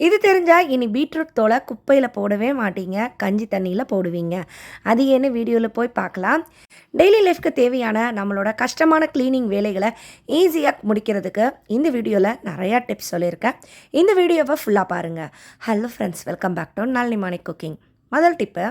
இது தெரிஞ்சால் இனி பீட்ரூட் தோலை குப்பையில் போடவே மாட்டீங்க. கஞ்சி தண்ணியில் போடுவீங்க. அது ஏன்னு வீடியோவில் போய் பார்க்கலாம். டெய்லி லைஃப்க்கு தேவையான நம்மளோட கஷ்டமான க்ளீனிங் வேலைகளை ஈஸியாக முடிக்கிறதுக்கு இந்த வீடியோவில் நிறையா டிப்ஸ் சொல்லியிருக்கேன். இந்த வீடியோவை ஃபுல்லாக பாருங்கள் hello friends welcome back to Nalini morning cooking முதல் டிப்பு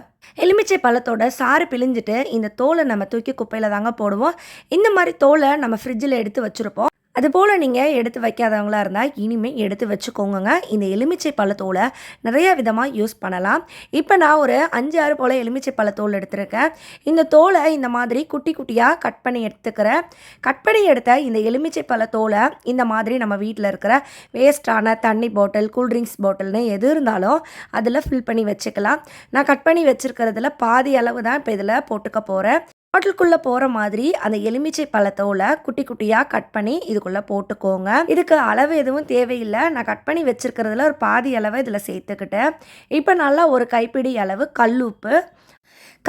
எலுமிச்சை பழத்தோட சாறு பிழிஞ்சிட்டு இந்த தோலை நம்ம தூக்கி குப்பையில் தாங்க போடுவோம். இந்த மாதிரி தோலை நம்ம ஃப்ரிட்ஜில் எடுத்து வச்சுருப்போம். அதுபோல் நீங்கள் எடுத்து வைக்காதவங்களா இருந்தால் இனிமேல் எடுத்து வச்சுக்கோங்க இந்த எலுமிச்சை பழத்தோலை நிறைய விதமாக யூஸ் பண்ணலாம். இப்போ நான் ஒரு அஞ்சு ஆறு போல் எலுமிச்சை பழத்தோல் எடுத்திருக்கேன். இந்த தோலை இந்த மாதிரி குட்டி குட்டியாக கட் பண்ணி எடுத்துக்கிறேன். கட் பண்ணி எடுத்த இந்த எலுமிச்சை பழத்தோலை இந்த மாதிரி நம்ம வீட்டில் இருக்கிற வேஸ்ட்டான தண்ணி பாட்டில் கூல்ட்ரிங்க்ஸ் பாட்டில்னு எது இருந்தாலும் அதில் ஃபில் பண்ணி வச்சுக்கலாம். நான் கட் பண்ணி வச்சுருக்கிறதுல பாதி அளவு தான் இப்போ இதில் போட்டுக்க போகிறேன் பாட்டிலுக்குள்ளே போகிற மாதிரி அந்த எலுமிச்சை பழத்தோலை குட்டி குட்டியாக கட் பண்ணி இதுக்குள்ளே போட்டுக்கோங்க. இதுக்கு அளவு எதுவும் தேவையில்லை. நான் கட் பண்ணி வச்சுருக்கிறதுல ஒரு பாதி அளவை இதில் சேர்த்துக்கிட்டேன். இப்போ நல்லா ஒரு கைப்பிடி அளவு கல்லுப்பு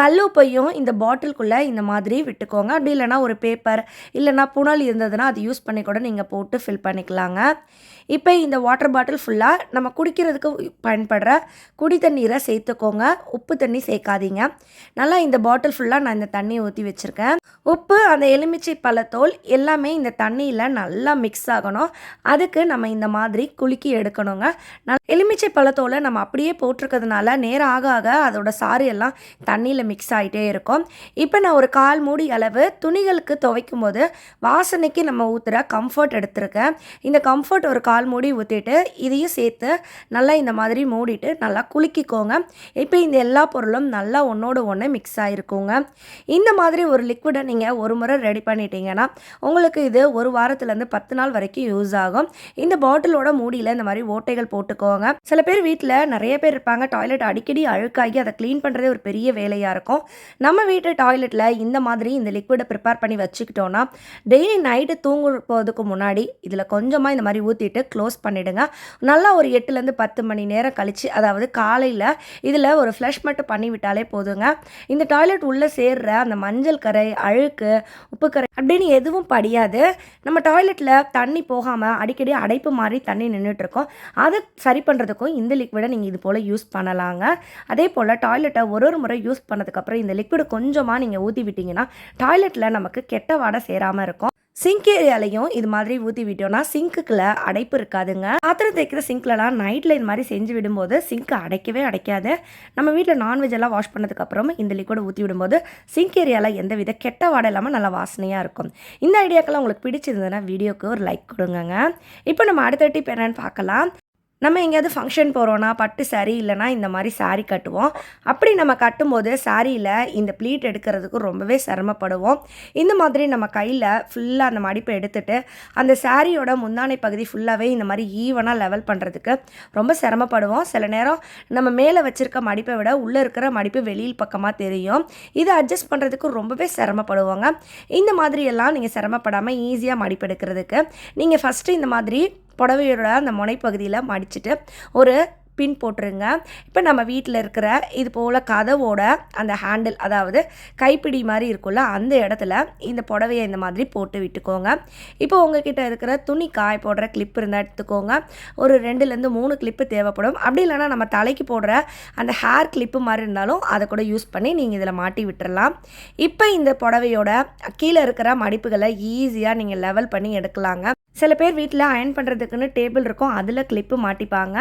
கல்லுப்பையும் இந்த பாட்டிலுக்குள்ளே இந்த மாதிரி விட்டுக்கோங்க. அப்படி இல்லைனா ஒரு பேப்பர் இல்லைனா புனல் இருந்ததுன்னா அது யூஸ் பண்ணி கூட நீங்கள் போட்டு ஃபில் பண்ணிக்கலாங்க. இப்போ இந்த வாட்டர் பாட்டில் ஃபுல்லாக நம்ம குடிக்கிறதுக்கு பயன்படுற குடி தண்ணீரை சேர்த்துக்கோங்க. உப்பு தண்ணி சேர்க்காதீங்க. நல்லா இந்த பாட்டில் ஃபுல்லாக நான் இந்த தண்ணியை ஊற்றி வச்சுருக்கேன். உப்பு அந்த எலுமிச்சை பழத்தோல் எல்லாமே இந்த தண்ணியில் நல்லா மிக்ஸ் ஆகணும். அதுக்கு நம்ம இந்த மாதிரி குலுக்கி எடுக்கணுங்க. எலுமிச்சை பழத்தோலை நம்ம அப்படியே போட்டிருக்கிறதுனால நேரம் ஆக ஆக அதோட சாறு எல்லாம் தண்ணியில் மிக்ஸ் ஆகிட்டே இருக்கும். இப்போ நான் ஒரு கால் மூடி அளவு துணிகளுக்கு துவைக்கும் போது வாசனைக்கு நம்ம ஊற்றுற கம்ஃபர்ட் எடுத்திருக்கேன். இந்த கம்ஃபர்ட் ஒரு கால் மூடி ஊற்றிட்டு இதையும் சேர்த்து நல்லா இந்த மாதிரி மூடிட்டு நல்லா குலுக்கிக்கோங்க. இப்போ இந்த எல்லா பொருளும் நல்லா ஒன்றோடு ஒன்று மிக்ஸ் ஆகிருக்குங்க இந்த மாதிரி ஒரு லிக்விடை நீங்கள் ஒரு முறை ரெடி பண்ணிட்டீங்கன்னா உங்களுக்கு இது ஒரு வாரத்துலேருந்து பத்து நாள் வரைக்கும் யூஸ் ஆகும். இந்த பாட்டிலோட மூடியில் இந்த மாதிரி ஓட்டைகள் போட்டுக்கோங்க. சில பேர் வீட்டில் நிறைய பேர் இருப்பாங்க. டாய்லெட் அடிக்கடி அழுக்காகி அதை க்ளீன் பண்ணுறதே ஒரு பெரிய வேலையாக இருக்கும். நம்ம வீட்டு டாய்லெட்டில் இந்த மாதிரி இந்த லிக்விடை ப்ரிப்பேர் பண்ணி வச்சுக்கிட்டோன்னா டெய்லி நைட்டு தூங்கு போகிறதுக்கு முன்னாடி இதில் கொஞ்சமாக இந்த மாதிரி ஊற்றிட்டு க்ளோஸ் பண்ணிவிடுங்க நல்லா ஒரு எட்டுலேருந்து பத்து மணி நேரம் கழித்து அதாவது காலையில் இதில் ஒரு ஃப்ளஷ் மட்டும் பண்ணிவிட்டாலே போதுங்க. இந்த டாய்லெட் உள்ளே சேர்ற அந்த மஞ்சள் கரை அழுக்கு உப்பு கரை அப்படின்னு எதுவும் படியாது. நம்ம டாய்லெட்டில் தண்ணி போகாமல் அடிக்கடி அடைப்பு மாதிரி தண்ணி நின்றுட்டுருக்கோம் அதை சரி பண்ணுறதுக்கும் இந்த லிக்விடை நீங்கள் இது போல் யூஸ் பண்ணலாங்க. அதே போல் டாய்லெட்டை ஒரு ஒரு முறை யூஸ் பண்ணதுக்கப்புறம் இந்த லிக்விடு கொஞ்சமாக நீங்கள் ஊற்றி விட்டிங்கன்னா டாய்லெட்டில் நமக்கு கெட்ட வாடை சேராமல் இருக்கும். சிங்க் ஏரியாலையும் இது மாதிரி ஊற்றி விட்டோம்னா சிங்க்குள்ள அடைப்பு இருக்காதுங்க. பாத்திரம் தேய்க்கிற சிங்க்லலாம் நைட்டில் இது மாதிரி செஞ்சு விடும்போது சிங்க் அடைக்கவே அடைக்காது. நம்ம வீட்டில் நான்வெஜ் எல்லாம் வாஷ் பண்ணதுக்கப்புறம் இந்த லிக்விட் ஊற்றி விடும்போது சிங்க் ஏரியாவில் எந்த வித கெட்ட வாடை இல்லாமல் நல்லா வாசனையாக இருக்கும். இந்த ஐடியாக்கெல்லாம் உங்களுக்கு பிடிச்சிருந்ததுன்னா வீடியோக்கு ஒரு லைக் கொடுங்கங்க. இப்போ நம்ம அடுத்த டிப் என்னன்னு பார்க்கலாம். நம்ம எங்கேயாவது ஃபங்க்ஷன் போகிறோன்னா பட்டு சாரீ இல்லைனா இந்த மாதிரி சாரீ கட்டுவோம். அப்படி நம்ம கட்டும்போது சாரியில் இந்த ப்ளீட் எடுக்கிறதுக்கு ரொம்பவே சிரமப்படுவோம். இந்த மாதிரி நம்ம கையில் ஃபுல்லாக அந்த மடிப்பை எடுத்துட்டு அந்த சாரியோட முந்தானை பகுதி ஃபுல்லாகவே இந்த மாதிரி ஈவனாக லெவல் பண்ணுறதுக்கு ரொம்ப சிரமப்படுவோம். சில நேரம் நம்ம மேலே வச்சுருக்க மடிப்பை விட உள்ளே இருக்கிற மடிப்பு வெளியில் பக்கமாக தெரியும். இதை அட்ஜஸ்ட் பண்ணுறதுக்கு ரொம்பவே சிரமப்படுவாங்க. இந்த மாதிரியெல்லாம் நீங்கள் சிரமப்படாமல் ஈஸியாக மடிப்பு எடுக்கிறதுக்கு நீங்கள் ஃபஸ்ட்டு இந்த மாதிரி புடவையோட அந்த முனைப்பகுதியில் மடிச்சுட்டு ஒரு பின் போட்டுருங்க. இப்போ நம்ம வீட்டில் இருக்கிற இது போல் கதவோட அந்த ஹேண்டில் அதாவது கைப்பிடி மாதிரி இருக்குல்ல அந்த இடத்துல இந்த புடவையை இந்த மாதிரி போட்டு விட்டுக்கோங்க. இப்போ உங்ககிட்ட இருக்கிற துணி காய போடுற கிளிப் இருந்தால் எடுத்துக்கோங்க. ஒரு ரெண்டுலேருந்து மூணு கிளிப்பு தேவைப்படும். அப்படி இல்லைனா நம்ம தலைக்கு போடுற அந்த ஹேர் கிளிப்பு மாதிரி இருந்தாலும் அதை கூட யூஸ் பண்ணி நீங்கள் இதில் மாட்டி விட்டுறலாம். இப்போ இந்த புடவையோட கீழே இருக்கிற மடிப்புகளை ஈஸியாக நீங்கள் லெவல் பண்ணி எடுக்கலாங்க. சில பேர் வீட்டில் அயன் பண்ணுறதுக்குன்னு டேபிள் இருக்கும். அதில் கிளிப்பு மாட்டிப்பாங்க.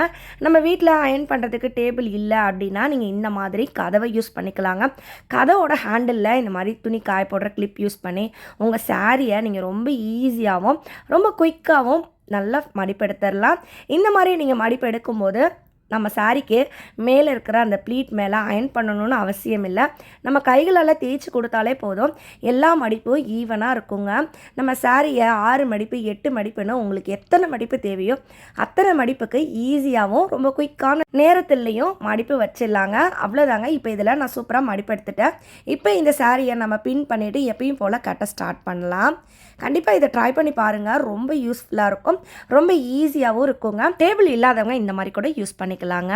நம்ம வீட்டில் அயன் பண்ணுறதுக்கு டேபிள் இல்லை அப்படின்னா நீங்கள் இந்த மாதிரி கதவை யூஸ் பண்ணிக்கலாங்க. கதவோட ஹேண்டிலில் இந்த மாதிரி துணி காய போடுற கிளிப் யூஸ் பண்ணி உங்கள் சாரியை நீங்கள் ரொம்ப ஈஸியாகவும் ரொம்ப குயிக்காகவும் நல்லா மடிப்பெடுத்துடலாம் இந்த மாதிரி நீங்கள் மடிப்பு எடுக்கும்போது நம்ம சாரிக்கு மேலே இருக்கிற அந்த ப்ளீட் மேலே அயன் பண்ணணும்னு அவசியம் இல்லை. நம்ம கைகளெல்லாம் தேய்ச்சி கொடுத்தாலே போதும். எல்லா மடிப்பும் ஈவனாக இருக்குங்க. நம்ம சாரியை ஆறு மடிப்பு எட்டு மடிப்புன்னு உங்களுக்கு எத்தனை மடிப்பு தேவையோ அத்தனை மடிப்புக்கு ஈஸியாகவும் ரொம்ப குயிக்கான நேரத்துலேயும் மடிப்பு வச்சிடலாங்க. அவ்வளோதாங்க இப்போ இதில் நான் சூப்பராக மடிப்பு எடுத்துட்டேன். இப்போ இந்த சாரியை நம்ம பின் பண்ணிவிட்டு எப்பயும் போல் கட்ட ஸ்டார்ட் பண்ணலாம். கண்டிப்பாக இதை ட்ரை பண்ணி பாருங்கள் ரொம்ப யூஸ்ஃபுல்லாக இருக்கும். ரொம்ப ஈஸியாகவும் இருக்குங்க. டேபிள் இல்லாதவங்க இந்த மாதிரி கூட யூஸ் பண்ணிக்கலாங்க.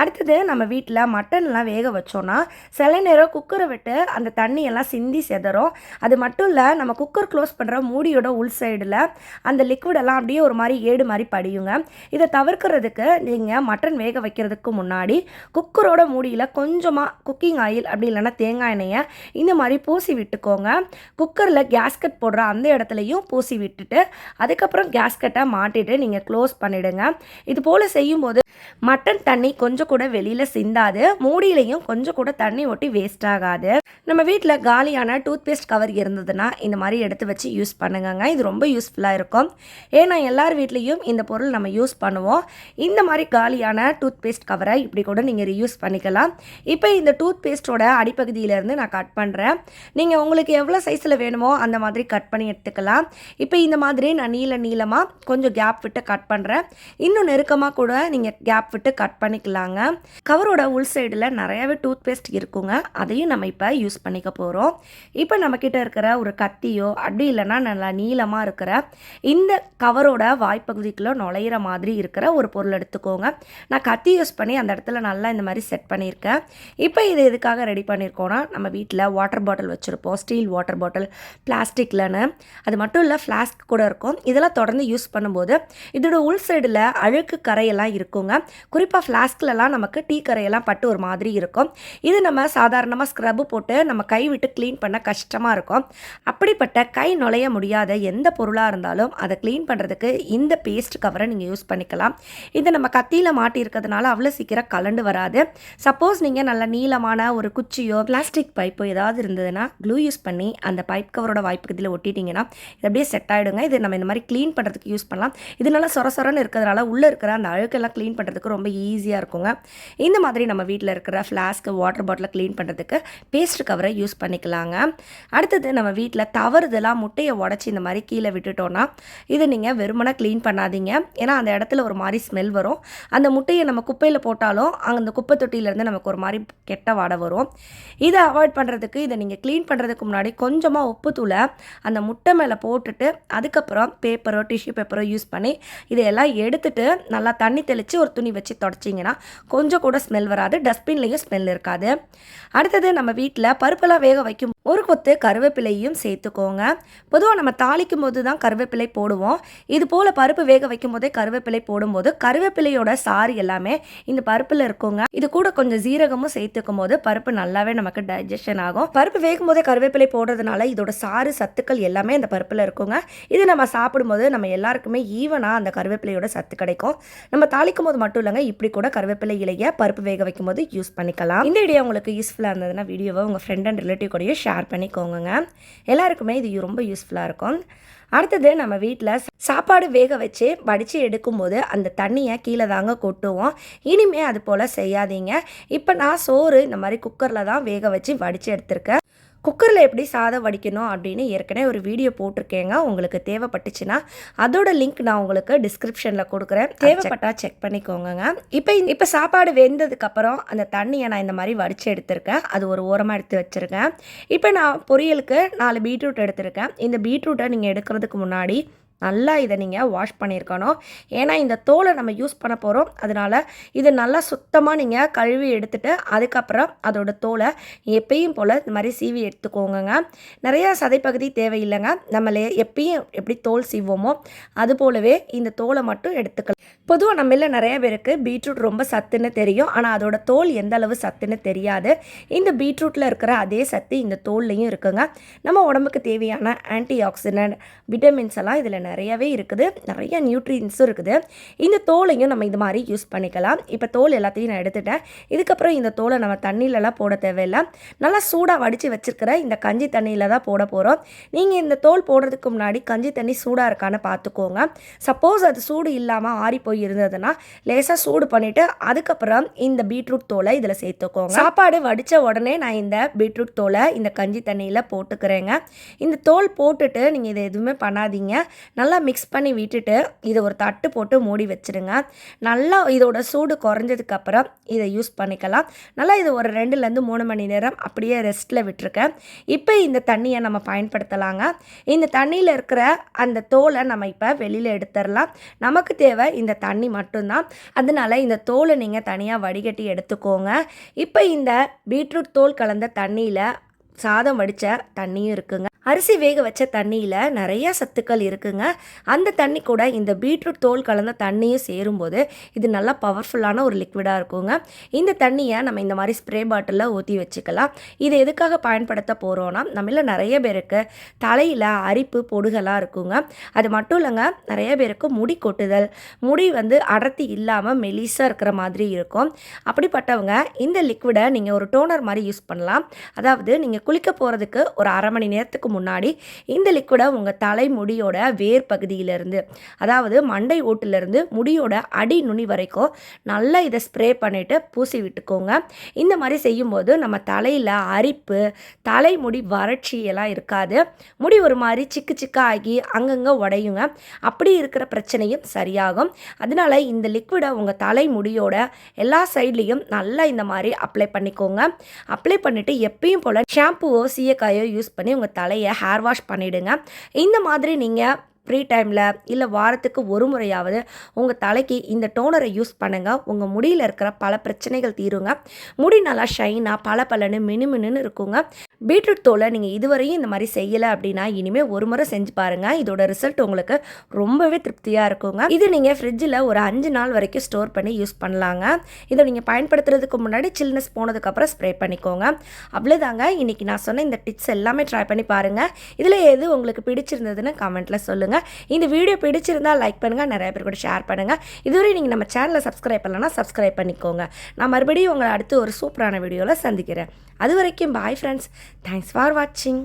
அடுத்தது நம்ம வீட்டில் மட்டன்லாம் வேக வச்சோன்னா சில நேரம் குக்கரை விட்டு அந்த தண்ணியெல்லாம் சிந்தி செதறும். அது மட்டும் இல்லை நம்ம குக்கர் க்ளோஸ் பண்ணுற மூடியோட உள் சைடில் அந்த லிக்விடெல்லாம் அப்படியே ஒரு மாதிரி ஏடு மாதிரி படியுங்க. இதை தவிர்க்கிறதுக்கு நீங்கள் மட்டன் வேக வைக்கிறதுக்கு முன்னாடி குக்கரோட மூடியில் கொஞ்சமாக குக்கிங் ஆயில் அப்படி இல்லைன்னா தேங்காய் எண்ணெயை இந்த மாதிரி பூசி விட்டுக்கோங்க. குக்கரில் கேஸ்கட் போடுற அந்த இடத்துலையும் பூசி விட்டுட்டு அதுக்கப்புறம் கேஸ்கட்டை மாட்டிட்டு நீங்கள் க்ளோஸ் பண்ணிவிடுங்க இது போல் செய்யும்போது மட்டன் தண்ணி கொஞ்சம் கூட வெளியில் சிந்தாது. மூடியிலையும் கொஞ்சம் கூட தண்ணி ஒட்டி வேஸ்ட் ஆகாது. நம்ம வீட்டில் காலியான டூத்பேஸ்ட் கவர் இருந்ததுன்னா இந்த மாதிரி எடுத்து வச்சு யூஸ் பண்ணுங்கங்க. இது ரொம்ப யூஸ்ஃபுல்லாக இருக்கும். ஏன்னா எல்லார் வீட்லேயும் இந்த பொருள் நம்ம யூஸ் பண்ணுவோம். இந்த மாதிரி காலியான டூத்பேஸ்ட் கவரை இப்படி கூட நீங்கள் ரியூஸ் பண்ணிக்கலாம். இப்போ இந்த டூத் பேஸ்ட்டோட அடிப்பகுதியிலேருந்து நான் கட் பண்ணுறேன் நீங்கள் உங்களுக்கு எவ்வளோ சைஸில் வேணுமோ அந்த மாதிரி கட் பண்ணி எடுத்துக்கலாம். இப்போ இந்த மாதிரி நான் நீள நீளமாக கொஞ்சம் கேப் விட்டு கட் பண்ணுறேன் இன்னும் நெருக்கமாக கூட நீங்கள் கேப் விட்டு கட் பண்ணிக்கலாங்க. கவரோட உள் சைடில் நிறையாவே டூத் பேஸ்ட் இருக்குங்க. அதையும் நம்ம இப்போ யூஸ் பண்ணிக்க போகிறோம் இப்போ நம்மக்கிட்ட இருக்கிற ஒரு கத்தியோ அப்படி இல்லைன்னா நல்லா நீளமாக இருக்கிற இந்த கவரோட வாய்ப்பகுதிக்குள்ளே நுழையிற மாதிரி இருக்கிற ஒரு பொருள் எடுத்துக்கோங்க. நான் கத்தி யூஸ் பண்ணி அந்த இடத்துல நல்லா இந்த மாதிரி செட் பண்ணியிருக்கேன். இப்போ இது எதுக்காக ரெடி பண்ணியிருக்கோன்னா நம்ம வீட்டில் வாட்டர் பாட்டில் வச்சுருப்போம். ஸ்டீல் வாட்டர் பாட்டில் பிளாஸ்டிக்லன்னு அது மட்டும் இல்லை ஃப்ளாஸ்க் கூட இருக்கும். இதெல்லாம் தொடர்ந்து யூஸ் பண்ணும்போது இதோட உள் சைடில் அழுக்கு கரையெல்லாம் இருக்குங்க. குறிப்பாக ஃப்ளாஸ்க்லலாம் நமக்கு டீ கரையெல்லாம் பட்டு ஒரு மாதிரி இருக்கும். இது நம்ம சாதாரணமாக ஸ்க்ரப்பு போட்டு நம்ம கை விட்டு க்ளீன் பண்ண கஷ்டமாக இருக்கும். அப்படிப்பட்ட கை நுழைய முடியாத எந்த பொருளாக இருந்தாலும் அதை க்ளீன் பண்ணுறதுக்கு இந்த பேஸ்ட் கவரை நீங்கள் யூஸ் பண்ணிக்கலாம். இது நம்ம கத்தியில் மாட்டியிருக்கிறதுனால அவ்வளோ சீக்கிரம் கலண்டு வராது. சப்போஸ் நீங்கள் நல்ல நீளமான ஒரு குச்சியோ பிளாஸ்டிக் பைப்போ ஏதாவது இருந்ததுன்னா க்ளூ யூஸ் பண்ணி அந்த பைப் கவரோட வாய்ப்புக்கு ஒட்டிட்டிங்கன்னா இது அப்படியே செட் ஆகிடுங்க இது நம்ம இந்த மாதிரி க்ளீன் பண்ணுறதுக்கு யூஸ் பண்ணலாம். இது நல்லா சொர சொரன்னு இருக்கிறதுனால உள்ளே இருக்கிற அந்த அழுக்கெல்லாம் க்ளீன் பண்ணுறதுக்கு ரொம்ப ஈஸியாக இருக்குங்க. இந்த மாதிரி நம்ம வீட்டில் இருக்கிற ஃப்ளாஸ்க்கு வாட்டர் பாட்டிலை க்ளீன் பண்ணுறதுக்கு பேஸ்ட் கவரை யூஸ் பண்ணிக்கலாங்க. அடுத்தது நம்ம வீட்டில் தவறுதெல்லாம் முட்டையை உடச்சி இந்த மாதிரி கீழே விட்டுட்டோன்னா இதை நீங்கள் வெறுமனே க்ளீன் பண்ணாதீங்க. ஏன்னா அந்த இடத்துல ஒரு மாதிரி ஸ்மெல் வரும். அந்த முட்டையை நம்ம குப்பையில் போட்டாலும் அங்கே அந்த குப்பை தொட்டியிலேருந்து நமக்கு ஒரு மாதிரி கெட்ட வாடை வரும். இதை அவாய்ட் பண்ணுறதுக்கு இதை நீங்கள் க்ளீன் பண்ணுறதுக்கு முன்னாடி கொஞ்சமாக உப்புத்தூளை அந்த முட்டை மேலே போட்டுட்டு அதுக்கப்புறம் பேப்பரோ டிஷ்யூ பேப்பரோ யூஸ் பண்ணி இதையெல்லாம் எடுத்துட்டு நல்லா தண்ணி தெளித்து ஒரு துணி வச்சு தொடச்சிங்கன்னா கொஞ்சம் கூட ஸ்மெல் வராது. டஸ்ட்பின்லேயும் ஸ்மெல் இருக்காது. அடுத்தது நம்ம வீட்டில் பருப்பெல்லாம் வேக வைக்கும் ஒரு கொத்து கருவேப்பிலையும் சேர்த்துக்கோங்க. பொதுவாக நம்ம தாளிக்கும் போது தான் கருவேப்பிலை போடுவோம். இது போல் பருப்பு வேக வைக்கும் போதே கருவேப்பிலை போடும்போது கருவேப்பிலையோட சாறு எல்லாமே இந்த பருப்பில் இருக்குங்க. இது கூட கொஞ்சம் ஜீரகமும் சேர்த்துக்கும் போது பருப்பு நல்லாவே நமக்கு டைஜஷன் ஆகும். பருப்பு வேகும் போதே கருவேப்பிலை போடுறதுனால இதோட சாறு சத்துக்கள் எல்லாமே அந்த பருப்பில் இருக்குங்க. இது நம்ம சாப்பிடும்போது நம்ம எல்லாருக்குமே ஈவனாக அந்த கருவேப்பிலையோட சத்து கிடைக்கும். நம்ம தாளிக்கும் போது மட்டும் இல்லைங்க இப்படி கூட கருவேப்பிலை இலையை பருப்பு வேக வைக்கும் போது யூஸ் பண்ணிக்கலாம். இந்த வீடியோ உங்களுக்கு யூஸ்ஃபுல்லாக இருந்ததுன்னா வீடியோவை உங்கள் ஃப்ரெண்ட் அண்ட் ரிலேட்டிவ் கூடயும் ஷேர் பண்ணிக்கோங்க எல்லாருக்குமே இது ரொம்ப யூஸ்ஃபுல்லாக இருக்கும். அடுத்தது நம்ம வீட்டில் சாப்பாடு வேக வச்சு வடித்து எடுக்கும்போது அந்த தண்ணியை கீழே தாங்க கொட்டுவோம். இனிமே அது போல் செய்யாதீங்க. இப்போ நான் சோறு இந்த மாதிரி குக்கரில் தான் வேக வச்சு வடித்து எடுத்திருக்கேன். குக்கரில் எப்படி சாதம் வடிக்கணும் அப்படின்னு ஏற்கனவே ஒரு வீடியோ போட்டிருக்கேங்க. உங்களுக்கு தேவைப்பட்டுச்சுன்னா அதோட லிங்க் நான் உங்களுக்கு டிஸ்கிரிப்ஷனில் கொடுக்குறேன். தேவைப்பட்டா செக் பண்ணிக்கோங்க இப்போ இப்போ சாப்பாடு வெந்ததுக்கப்புறம் அந்த தண்ணியை நான் இந்த மாதிரி வடித்து எடுத்திருக்கேன். அது ஒரு ஓரமாக எடுத்து வச்சுருக்கேன். இப்போ நான் பொரியலுக்கு நாலு பீட்ரூட் எடுத்திருக்கேன். இந்த பீட்ரூட்டை நீங்கள் எடுக்கிறதுக்கு முன்னாடி நல்லா இதை நீங்கள் வாஷ் பண்ணியிருக்கணும். ஏன்னா இந்த தோலை நம்ம யூஸ் பண்ண போகிறோம் அதனால் இது நல்லா சுத்தமாக நீங்கள் கழுவி எடுத்துகிட்டு அதுக்கப்புறம் அதோட தோலை எப்பயும் போல் இந்த மாதிரி சீவி எடுத்துக்கோங்க நிறையா சதைப்பகுதி தேவையில்லைங்க. நம்மளே எப்பயும் எப்படி தோல் சீவோமோ அது போலவே இந்த தோலை மட்டும் எடுத்துக்கலாம். பொதுவாக நம்மள நிறைய பேருக்கு பீட்ரூட் ரொம்ப சத்துன்னு தெரியும். ஆனால் அதோட தோல் எந்த அளவு சத்துன்னு தெரியாது. இந்த பீட்ரூட்டில் இருக்கிற அதே சத்து இந்த தோல்லையும் இருக்குங்க. நம்ம உடம்புக்கு தேவையான ஆன்டி ஆக்சிடென்ட் விட்டமின்ஸ் எல்லாம் இதில் நிறையவே இருக்குது. நிறைய நியூட்ரியன்ஸும் இருக்குது. இந்த தோலையும் நம்ம இது மாதிரி யூஸ் பண்ணிக்கலாம். இப்போ தோல் எல்லாத்தையும் நான் எடுத்துட்டேன். இதுக்கப்புறம் இந்த தோலை நம்ம தண்ணியிலலாம் போட தேவையில்லை. நல்லா சூடாக வடித்து வச்சுருக்கிற இந்த கஞ்சி தண்ணியில் தான் போட போகிறோம் நீங்கள் இந்த தோல் போடுறதுக்கு முன்னாடி கஞ்சி தண்ணி சூடாக இருக்கான்னு பார்த்துக்கோங்க சப்போஸ் அது சூடு இல்லாமல் ஆறி போய் இருந்ததுன்னா லேசாக சூடு பண்ணிவிட்டு அதுக்கப்புறம் இந்த பீட்ரூட் தோலை இதில் சேர்த்துக்கோங்க. சாப்பாடு வடித்த உடனே நான் இந்த பீட்ரூட் தோலை இந்த கஞ்சி தண்ணியில் போட்டுக்கிறேங்க. இந்த தோல் போட்டுட்டு நீங்கள் இதை எதுவுமே பண்ணாதீங்க. நல்லா மிக்ஸ் பண்ணி விட்டுட்டு இதை ஒரு தட்டு போட்டு மூடி வச்சுருங்க. நல்லா இதோட சூடு குறைஞ்சதுக்கப்புறம் இதை யூஸ் பண்ணிக்கலாம். நல்லா இது ஒரு ரெண்டுலேருந்து மூணு மணி நேரம் அப்படியே ரெஸ்ட்டில் விட்டுருக்கேன். இப்போ இந்த தண்ணியை நம்ம பயன்படுத்தலாங்க. இந்த தண்ணியில் இருக்கிற அந்த தோலை நம்ம இப்போ வெளியில் எடுத்துடலாம். நமக்கு தேவை இந்த தண்ணி மட்டும்தான். அதனால இந்த தோலை நீங்கள் தனியாக வடிகட்டி எடுத்துக்கோங்க. இப்போ இந்த பீட்ரூட் தோல் கலந்த தண்ணியில் சாதம் வடித்த தண்ணியும் இருக்குங்க. அரிசி வேக வச்ச தண்ணியில் நிறைய சத்துக்கள் இருக்குங்க. அந்த தண்ணி கூட இந்த பீட்ரூட் தோல் கலந்த தண்ணியும் சேரும்போது இது நல்லா பவர்ஃபுல்லான ஒரு லிக்விடாக இருக்குங்க. இந்த தண்ணியை நம்ம இந்த மாதிரி ஸ்ப்ரே பாட்டிலில் ஊற்றி வச்சுக்கலாம். இது எதுக்காக பயன்படுத்த போகிறோன்னா நம்மள நிறைய பேருக்கு தலையில் அரிப்பு பொடுகளாக இருக்குங்க. அது மட்டும் இல்லைங்க நிறைய பேருக்கு முடி கொட்டுதல் முடி வந்து அடர்த்தி இல்லாமல் மெலிசாக இருக்கிற மாதிரி இருக்கும். அப்படிப்பட்டவங்க இந்த லிக்விடை நீங்கள் ஒரு டோனர் மாதிரி யூஸ் பண்ணலாம். அதாவது நீங்கள் குளிக்க போகிறதுக்கு ஒரு அரை மணி நேரத்துக்கு முன்னாடி இந்த லிக்விடை உங்கள் தலைமுடியோட வேர் பகுதியிலேருந்து அதாவது மண்டை ஓட்டிலேருந்து முடியோட அடி நுனி வரைக்கும் நல்லா இதை ஸ்ப்ரே பண்ணிவிட்டு பூசி விட்டுக்கோங்க. இந்த மாதிரி செய்யும்போது நம்ம தலையில் அரிப்பு தலைமுடி வறட்சி எல்லாம் இருக்காது. முடி ஒரு மாதிரி சிக்கு சிக்கா ஆகி அங்கங்கே உடையுங்க. அப்படி இருக்கிற பிரச்சனையும் சரியாகும். அதனால இந்த லிக்விடை உங்கள் தலைமுடியோட எல்லா சைட்லேயும் நல்லா இந்த மாதிரி அப்ளை பண்ணிக்கோங்க. அப்ளை பண்ணிவிட்டு எப்பயும் போல் ஷாம்புவோ சீயக்காயோ யூஸ் பண்ணி உங்கள் தலையை ஹேர் வாஷ் பண்ணிவிடுங்க இந்த மாதிரி நீங்கள் ஃப்ரீ டைமில் இல்லை வாரத்துக்கு ஒரு முறையாவது உங்கள் தலைக்கு இந்த டோனரை யூஸ் பண்ணுங்கள் உங்கள் முடியில் இருக்கிற பல பிரச்சனைகள் தீருங்க. முடி நல்லா ஷைனாக பல பலன்னு மினுமினுன்னு இருக்குங்க. பீட்ரூட் தோலை நீங்கள் இதுவரையும் இந்த மாதிரி செய்யலை அப்படின்னா இனிமேல் ஒரு முறை செஞ்சு பாருங்கள் இதோட ரிசல்ட் உங்களுக்கு ரொம்பவே திருப்தியாக இருக்குங்க. இது நீங்கள் ஃப்ரிட்ஜில் ஒரு அஞ்சு நாள் வரைக்கும் ஸ்டோர் பண்ணி யூஸ் பண்ணலாங்க. இதை நீங்கள் பயன்படுத்துறதுக்கு முன்னாடி சில்னஸ் போனதுக்கப்புறம் ஸ்ப்ரே பண்ணிக்கோங்க. அவ்வளோதாங்க இன்றைக்கி நான் சொன்ன இந்த டிப்ஸ் எல்லாமே ட்ரை பண்ணி பாருங்கள் இதில் எது உங்களுக்கு பிடிச்சிருந்ததுன்னு கமெண்ட்டில் சொல்லுங்கள் இந்த வீடியோ பிடிச்சிருந்தால் லைக் பண்ணுங்கள் நிறைய பேர் கூட ஷேர் பண்ணுங்கள் இதுவரை நீங்கள் நம்ம சேனலை சப்ஸ்கிரைப் பண்ணலன்னா சப்ஸ்கிரைப் பண்ணிக்கோங்க. நான் மறுபடியும் உங்களை அடுத்து ஒரு சூப்பரான வீடியோவில் சந்திக்கிறேன். அது வரைக்கும் பாய் ஃப்ரெண்ட்ஸ் தேங்க்ஸ் ஃபார் வாட்சிங்